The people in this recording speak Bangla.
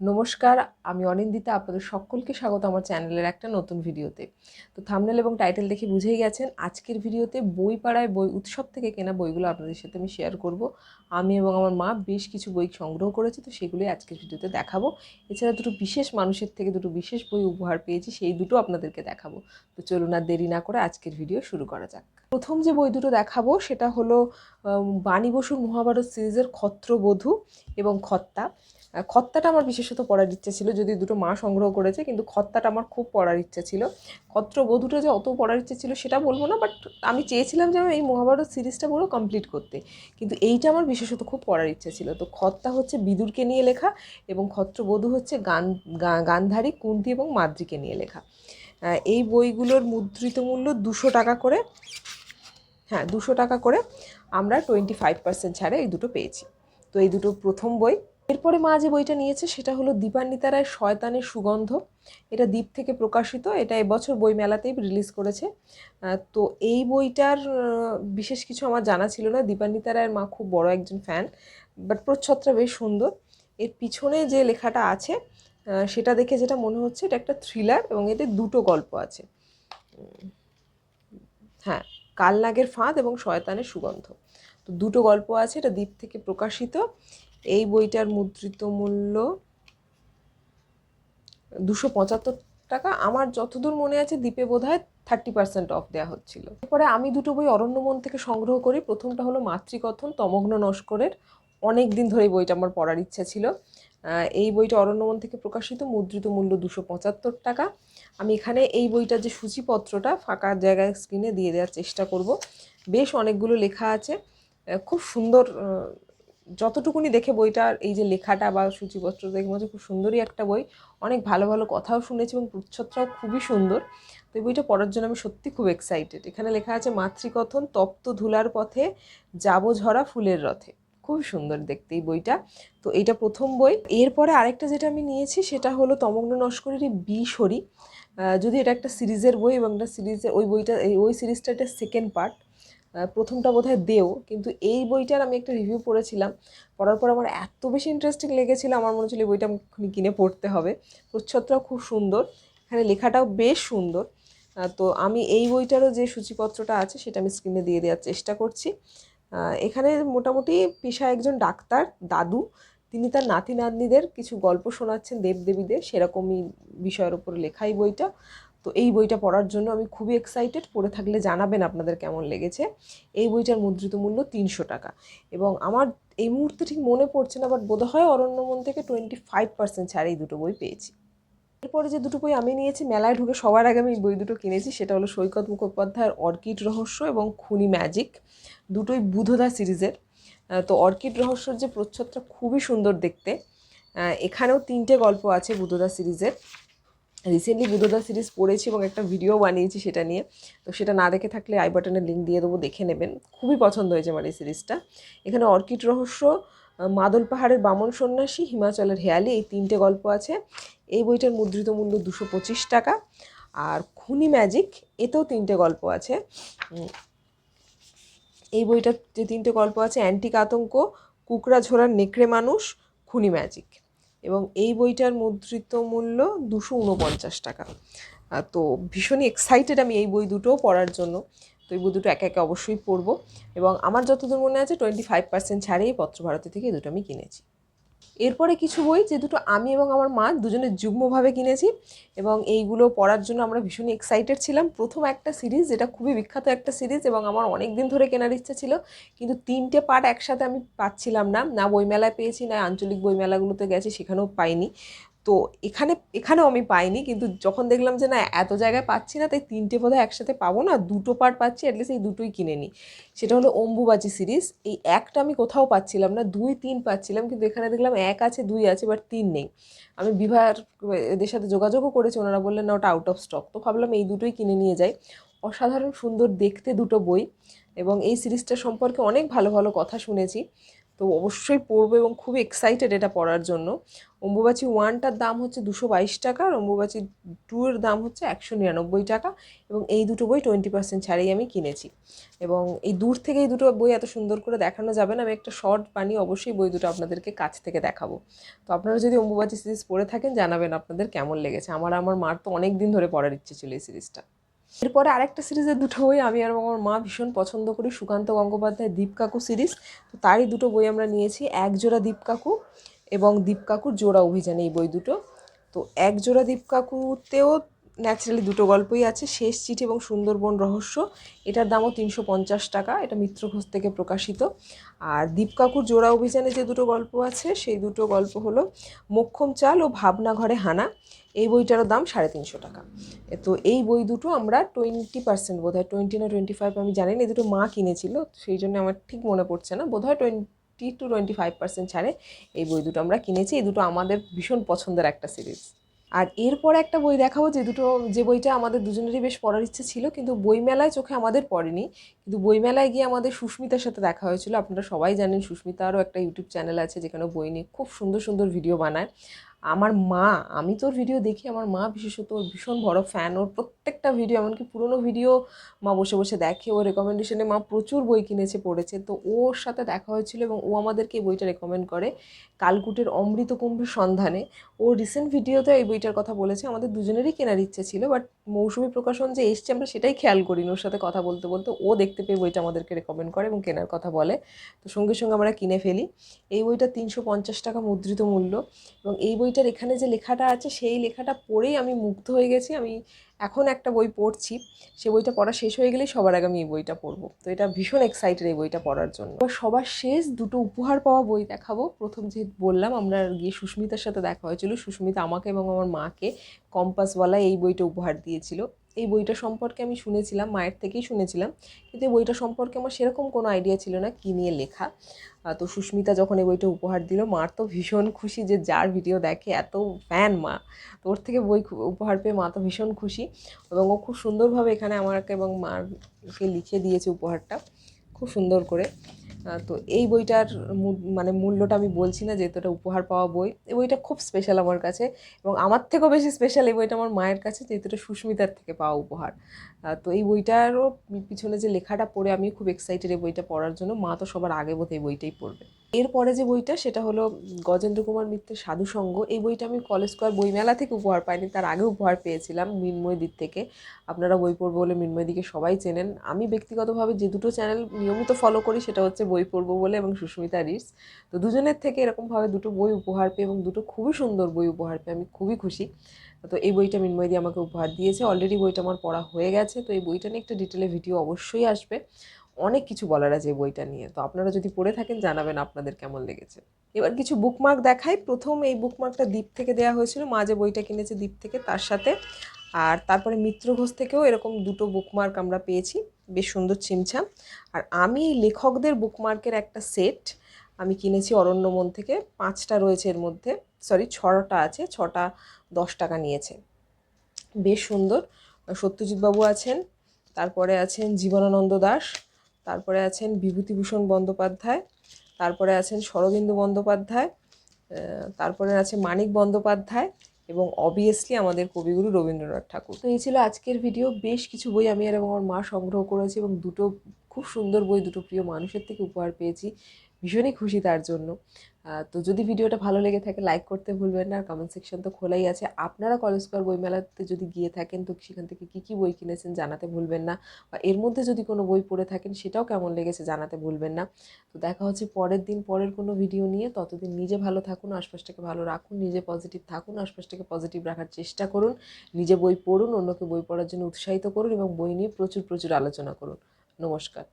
নমস্কার, আমি অনিন্দিতা, আপনাদের সকলকে স্বাগত আমার চ্যানেলের একটা নতুন ভিডিওতে। তো থামনেল এবং টাইটেল দেখে বুঝেই গেছেন, আজকের ভিডিওতে বই পাড়ায় বই উৎসব থেকে কেনা বইগুলো আপনাদের সাথে আমি শেয়ার করব। আমি এবং আমার মা বেশ কিছু বই সংগ্রহ করেছি, তো সেগুলোই আজকের ভিডিওতে দেখাবো। এছাড়া দুটো বিশেষ মানুষের থেকে দুটো বিশেষ বই উপহার পেয়েছি, সেই দুটো আপনাদেরকে দেখাবো। তো চলুন আর দেরি না করে আজকের ভিডিও শুরু করা যাক। প্রথম যে বই দুটো দেখাবো, সেটা হলো বাণী বসুর মহাভারত সিরিজের ক্ষত্রবধূ এবং খত্তা। খত্তাটা আমার বিশেষত পড়ার ইচ্ছে ছিল, যদি দুটো মা সংগ্রহ করেছে, কিন্তু খত্তাটা আমার খুব পড়ার ইচ্ছে ছিল। ক্ষত্রবধূটা যে অত পড়ার ইচ্ছে ছিল, সেটা বলব না বাট আমি চেয়েছিলাম যে এই মহাভারত সিরিজটা পুরো কমপ্লিট করতে। কিন্তু এইটা আমার বিশেষত খুব পড়ার ইচ্ছে ছিল। তো খত্তা হচ্ছে বিদুরকে নিয়ে লেখা এবং ক্ষত্রবধূ হচ্ছে গান গান্ধারী, কুন্তি এবং মাদ্রিকে নিয়ে লেখা। এই বইগুলোর মুদ্রিত মূল্য দুশো টাকা করে। হ্যাঁ দুশো টাকা করে আমরা টোয়েন্টি ফাইভ পার্সেন্ট ছাড়ে এই দুটো পেয়েছি। তো এই দুটো প্রথম বই এরপরে মা যে বইটা নিয়েছে সেটা হলো দীপান্বিতা রায় শয়তানের সুগন্ধ। এটা দ্বীপ থেকে প্রকাশিত, এটা এবছর বই মেলাতেই রিলিজ করেছে তো এই বইটার বিশেষ কিছু আমার জানা ছিল না। দীপান্বিতা রায়ের মা খুব বড় একজন ফ্যান বাট প্রচ্ছদটা বেশ সুন্দর। এর পিছনে যে লেখাটা আছে সেটা দেখে যেটা মনে হচ্ছে, এটা একটা থ্রিলার এবং এতে দুটো গল্প আছে। হ্যাঁ কালনাগের ফাঁদ এবং শয়তানের সুগন্ধ। তো দুটো গল্প আছে, এটা দ্বীপ থেকে প্রকাশিত। এই বইটার মুদ্রিত মূল্য দুশো পঁচাত্তর টাকা। আমার যতদূর মনে আছে, দ্বীপে বোধ হয় থার্টি পার্সেন্ট অফ দেওয়া হচ্ছিল। এরপরে আমি দুটো বই অরণ্যমন থেকে সংগ্রহ করি। প্রথমটা হলো মাতৃকথন, তমগ্ন নস্করের। অনেক দিন ধরে বইটা আমার পড়ার ইচ্ছা ছিল। এই বইটা অরণ্যমন থেকে প্রকাশিত, মুদ্রিত মূল্য দুশো পঁচাত্তর টাকা। আমি এখানে এই বইটার যে সূচিপত্রটা ফাঁকা জায়গায় স্ক্রিনে দিয়ে দেওয়ার চেষ্টা করব। বেশ অনেকগুলো লেখা আছে। খুব সুন্দর যতটুকুনি দেখে বইটার এই যে লেখাটা বা সূচিপত্র দেখে মনে খুব সুন্দরই একটা বই। অনেক ভালো ভালো কথাও শুনেছি এবং প্রচ্ছদটাও খুবই সুন্দর। তো এই বইটা পড়ার জন্য আমি সত্যি খুব এক্সাইটেড এখানে লেখা আছে, মাতৃকথন তপ্ত ধুলার পথে যাব ঝরা ফুলের রথে। খুব সুন্দর দেখতে এই বইটা। তো এইটা প্রথম বই। এরপরে আরেকটা যেটা আমি নিয়েছি, সেটা হলো তমগ্ন নস্করেরই বিশরি যদি এটা একটা সিরিজের বই এবং একটা সিরিজের, ওই বইটা ওই সিরিজটা একটা সেকেন্ড পার্ট প্রথমটা বোধহয় দেও, কিন্তু এই বইটার আমি একটা রিভিউ পড়েছিলাম। পড়ার পর আমার এত বেশি ইন্টারেস্টিং লেগেছিল, আমার মনে হচ্ছিল এই বইটা আমি কিনে পড়তে হবে। প্রচ্ছদটাও খুব সুন্দর, এখানে লেখাটাও বেশ সুন্দর। তো আমি এই বইটারও যে সূচিপত্রটা আছে, সেটা আমি স্ক্রিনে দিয়ে দেওয়ার চেষ্টা করছি। এখানে মোটামুটি পেশায় একজন ডাক্তার, দাদু। তিনি তার নাতি নাতনিদের কিছু গল্প শোনাচ্ছেন দেবদেবীদের, সেরকমই বিষয়ের উপর লেখা এই বইটা। তো এই বইটা পড়ার জন্য আমি খুবই এক্সাইটেড পড়ে থাকলে জানাবেন আপনাদের কেমন লেগেছে। এই বইটার মুদ্রিত মূল্য তিনশো টাকা। এবং আমার এই মুহূর্তে ঠিক মনে পড়ছে না বাট বোধহয় অরণ্যমন থেকে টোয়েন্টি ফাইভ পার্সেন্ট ছাড় এই দুটো বই পেয়েছি। এরপরে যে দুটো বই আমি নিয়েছি, মেলায় ঢুকে সবার আগে আমি এই বই দুটো কিনেছি। সেটা হলো সৈকত মুখোপাধ্যায়ের অর্কিড রহস্য এবং খুনি ম্যাজিক দুটোই বুধদা সিরিজের। তো অর্কিড রহস্যর যে প্রচ্ছদটা খুবই সুন্দর দেখতে। এখানেও তিনটে গল্প আছে বুধদা সিরিজের। রিসেন্টলি বুধদা সিরিজ পড়েছি এবং একটা ভিডিও বানিয়েছি সেটা নিয়ে। তো সেটা না দেখে থাকলে আই বাটনের লিঙ্ক দিয়ে দেবো, দেখে নেবেন। খুবই পছন্দ হয়েছে আমার এই সিরিজটা এখানে অর্কিড রহস্য মাদল পাহাড়ের বামন সন্ন্যাসী, হিমাচলের হেয়ালি, এই তিনটে গল্প আছে। এই বইটার মুদ্রিত মূল্য দুশো পঁচিশ টাকা। আর খুনি ম্যাজিক এতেও তিনটে গল্প আছে। এই বইটার যে তিনটে গল্প আছে অ্যান্টিক আতঙ্ক, কুকড়া ঝোড়ার নেকড়ে মানুষ, খুনি ম্যাজিক এবং এই বইটার মুদ্রিত মূল্য দুশো উনপঞ্চাশ টাকা। তো ভীষণই এক্সাইটেড আমি এই বই দুটোও পড়ার জন্য। তো এই বই দুটো একে একে অবশ্যই পড়ব এবং আমার যতদূর মনে আছে টোয়েন্টি ফাইভ পার্সেন্ট ছাড়েই পত্রভারতী থেকে এই দুটো আমি কিনেছি। এরপরে কিছু বই যে দুটো আমি এবং আমার মা দুজনে যুগ্মভাবে কিনেছি এবং এইগুলো পড়ার জন্য আমরা ভীষণই এক্সাইটেড ছিলাম। প্রথম একটা সিরিজ যেটা খুবই বিখ্যাত একটা সিরিজ এবং আমার অনেক দিন ধরে কেনার ইচ্ছা ছিল, কিন্তু তিনটে পার্ট একসাথে আমি পাচ্ছিলাম না। না বইমেলায় পেয়েছি, না আঞ্চলিক বইমেলাগুলোতে গেছি, সেখানেও পাইনি। তো এখানে, এখানেও আমি পাইনি, কিন্তু যখন দেখলাম যে না, এত জায়গায় পাচ্ছি না, তাই তিনটে বোধহয় একসাথে পাবো না, দুটো পার্ট পাচ্ছি অ্যাটলিস্ট এই দুটোই কিনে নিই। সেটা হলো অম্বুবাচী সিরিজ, এই একটা আমি কোথাও পাচ্ছিলাম না, দুই, তিন পাচ্ছিলাম, কিন্তু এখানে দেখলাম এক আছে, দুই আছে বাট তিন নেই। আমি বিভার এদের সাথে যোগাযোগও করেছি, ওনারা বললেন, না, ওটা আউট অফ স্টক তো ভাবলাম এই দুটোই কিনে নিয়ে যাই। অসাধারণ সুন্দর দেখতে দুটো বই, এবং এই সিরিজটা সম্পর্কে অনেক ভালো ভালো কথা শুনেছি। তো অবশ্যই পড়ব এবং খুবই এক্সাইটেড এটা পড়ার জন্য। অম্বুবাচী ওয়ানটার দাম হচ্ছে দুশো বাইশ টাকা আর অম্বুবাচী টু এর দাম হচ্ছে একশো নিরানব্বই টাকা এবং এই দুটো বই টোয়েন্টি পার্সেন্ট ছাড়েই আমি কিনেছি। এবং এই দূর থেকে এই দুটো বই এত সুন্দর করে দেখানো যাবে না, আমি একটা শর্ট বানিয়ে অবশ্যই বই দুটো আপনাদেরকে কাছ থেকে দেখাবো। তো আপনারা যদি অম্বুবাচী সিরিজ পড়ে থাকেন, জানাবেন আপনাদের কেমন লেগেছে। আমার আমার মার তো অনেক দিন ধরে পড়ার ইচ্ছে ছিল এই সিরিজটা এরপরে আরেকটা সিরিজের দুটো বই আমি আর আমার মা ভীষণ পছন্দ করি, সুকান্ত গঙ্গোপাধ্যায় দীপ কাকু সিরিজ তো তারই দুটো বই আমরা নিয়েছি এক জোড়া দীপ কাকু এবং দীপ কাকুর জোড়া অভিযান, এই বই দুটো। তো এক জোড়া দীপ কাকুতেও ন্যাচারালি দুটো গল্পই আছে, শেষ চিঠি এবং সুন্দরবন রহস্য। এটার দামও তিনশো পঞ্চাশ টাকা, এটা মিত্র ঘোষ থেকে প্রকাশিত। আর দীপ কাকুর জোড়া অভিযানে যে দুটো গল্প আছে, সেই দুটো গল্প হলো মোক্ষম চাল ও ভাবনা ঘরে হানা। এই বইটারও দাম সাড়ে তিনশো টাকা। তো এই বই দুটো আমরা টোয়েন্টি পার্সেন্ট বোধ হয় টোয়েন্টি না টোয়েন্টি ফাইভ আমি জানি না, এই দুটো মা কিনেছিল, সেই জন্য আমার ঠিক মনে পড়ছে না। বোধ হয় twenty two twenty five percent ছাড়ে এই বই দুটো আমরা কিনেছি, এই দুটো আমাদের ভীষণ পছন্দের একটা সিরিজ আর এরপর একটা বই দেখাবো, যে দুটো, যে বইটা আমাদের দুজনেরই বেশ পড়ার ইচ্ছে ছিল, কিন্তু বইমেলায় চোখে আমাদের পড়েনি। কিন্তু বইমেলায় গিয়ে আমাদের সুস্মিতার সাথে দেখা হয়েছিল, আপনারা সবাই জানেন সুস্মিতারও একটা ইউটিউব চ্যানেল আছে, যেখানে বই নিয়ে খুব সুন্দর সুন্দর ভিডিও বানায়। আমার মা আমি তোর ভিডিও দেখি আমার মা বিশেষত ওর ভীষণ বড় ফ্যান ওর প্রত্যেকটা ভিডিও এমনকি পুরোনো ভিডিও মা বসে বসে দেখে। ও রেকমেন্ডেশনে মা প্রচুর বই কিনেছে, পড়েছে। তো ওর সাথে দেখা হয়েছিল এবং ও আমাদেরকে এই বইটা রেকমেন্ড করে কালকুটের অমৃত কুম্ভের সন্ধানে। ও রিসেন্ট ভিডিওতে এই বইটার কথা বলেছে। আমাদের দুজনেরই কেনার ইচ্ছে ছিল বাট মৌসুমি প্রকাশন যে এসছে, আমরা সেটাই খেয়াল করিনি ওর সাথে কথা বলতে বলতে। ও দেখতে পেয়ে বইটা আমাদেরকে রেকমেন্ড করে এবং কেনার কথা বলে। তো সঙ্গে সঙ্গে আমরা কিনে ফেলি। এই বইটা তিনশো পঞ্চাশ টাকা মুদ্রিত মূল্য। এবং এই বইটার এখানে যে লেখাটা আছে, সেই লেখাটা পড়েই আমি মুগ্ধ হয়ে গেছি। আমি এখন একটা বই পড়ছি, সে বইটা পড়া শেষ হয়ে গেলেই সবার আগে আমি এই বইটা পড়ব। তো এটা ভীষণ এক্সাইটেড এই বইটা পড়ার জন্য। এবার সবার শেষ দুটো উপহার পাওয়া বই দেখাবো। প্রথম যে বললাম, আমরা গিয়ে সুস্মিতার সাথে দেখা হয়েছিল। সুস্মিতা আমাকে এবং আমার মাকে কম্পাসওয়ালা এই বইটা উপহার দিয়েছিল। এই বইটা সম্পর্কে আমি শুনেছিলাম, মায়ের থেকেই শুনেছিলাম। কিন্তু এই বইটা সম্পর্কে আমার সেরকম কোনো আইডিয়া ছিল না কী নিয়ে লেখা। তো সুস্মিতা যখন এই বইটা উপহার দিল, মার তো ভীষণ খুশি যে যার ভিডিও দেখে, এত ফ্যান মা। তো ওর থেকে বই উপহার পেয়ে মা তো ভীষণ খুশি। এবং ও খুব সুন্দরভাবে এখানে আমাকে এবং মাকে লিখে দিয়েছে উপহারটা, খুব সুন্দর করে। তো এই বইটার মানে মূল্যটা আমি বলছি না, যেহেতু এটা উপহার পাওয়া বই। এই বইটা খুব স্পেশাল আমার কাছে এবং আমার থেকেও বেশি স্পেশাল এই বইটা আমার মায়ের কাছে, যেহেতু এটা সুস্মিতার থেকে পাওয়া উপহার। তো এই বইটারও পিছনে যে লেখাটা পড়ে আমি খুব এক্সাইটেড এই বইটা পড়ার জন্য। মা তো সবার আগে বোধ এই বইটাই পড়বে। এরপরে যে বইটা, সেটা হলো গজেন্দ্র কুমার মিত্রের সাধুসঙ্গ। এই বইটা আমি কলেজ স্কোয়ার বইমেলা থেকে উপহার পাইনি, তার আগে উপহার পেয়েছিলাম মৃন্ময় দিক থেকে। আপনারা বই পড়ব বলে মৃন্ময় দিকে সবাই চেনেন। আমি ব্যক্তিগতভাবে যে দুটো চ্যানেল নিয়মিত ফলো করি, সেটা হচ্ছে বই পড়ব বলে এবং সুস্মিতা রিস তো দুজনের থেকে এরকমভাবে দুটো বই উপহার পেয়ে এবং দুটো খুবই সুন্দর বই উপহার পেয়ে আমি খুবই খুশি। তো এই বইটা মৃন্ময় দিয়ে আমাকে উপহার দিয়েছে। অলরেডি বইটা আমার পড়া হয়ে গেছে। তো এই বইটা নিয়ে একটা ডিটেলে ভিডিও অবশ্যই আসবে। অনেক কিছু বলার আছে এই বইটা নিয়ে। তো আপনারা যদি পড়ে থাকেন, জানাবেন আপনাদের কেমন লেগেছে। এবার কিছু বুকমার্ক দেখাই। প্রথম এই বুকমার্কটা দ্বীপ থেকে দেওয়া হয়েছিল। মা যে বইটা কিনেছে দ্বীপ থেকে, তার সাথে। আর তারপরে মিত্র ঘোষ থেকেও এরকম দুটো বুকমার্ক আমরা পেয়েছি। বেশ সুন্দর ছিমছাম। আর আমি এই লেখকদের বুকমার্কের একটা সেট আমি কিনেছি অরণ্যমন থেকে। পাঁচটা রয়েছে এর মধ্যে। সরি ছটা আছে। ছটা দশ টাকা নিয়েছে। বেশ সুন্দর। সত্যজিৎবাবু আছেন। তারপরে আছেন জীবনানন্দ দাস। তারপরে আছেন বিভূতিভূষণ বন্দ্যোপাধ্যায়, তারপরে আছেন শরদিন্দু বন্দ্যোপাধ্যায় তারপরে আছে মানিক বন্দ্যোপাধ্যায় এবং অবভিয়াসলি আমাদের কবিগুরু রবীন্দ্রনাথ ঠাকুর। তো এই ছিল আজকের ভিডিও বেশ কিছু বই আমি আর এবং আমার মা সংগ্রহ করেছি এবং দুটো খুব সুন্দর বই, দুটো প্রিয় মানুষের থেকে উপহার পেয়েছি। ভীষণই খুশি তার জন্য। তো যদি ভিডিওটা ভালো লেগে থাকে লাইক করতে ভুলবেন না। আর কমেন্ট সেকশন তো খোলাই আছে। আপনারা কলেজ স্কোয়ার বইমেলাতে যদি গিয়ে থাকেন, তো সেখান থেকে কী কী বই কিনেছেন জানাতে ভুলবেন না। বা এর মধ্যে যদি কোনো বই পড়ে থাকেন, সেটাও কেমন লেগেছে জানাতে ভুলবেন না। তো দেখা হচ্ছে পরের দিন, পরের কোনো ভিডিও নিয়ে। ততদিন নিজে ভালো থাকুন, আশপাশটাকে ভালো রাখুন, নিজে পজিটিভ থাকুন, আশপাশটাকে পজিটিভ রাখার চেষ্টা করুন। নিজে বই পড়ুন, অন্যকে বই পড়ার জন্য উৎসাহিত করুন এবং বই নিয়ে প্রচুর প্রচুর আলোচনা করুন। নমস্কার।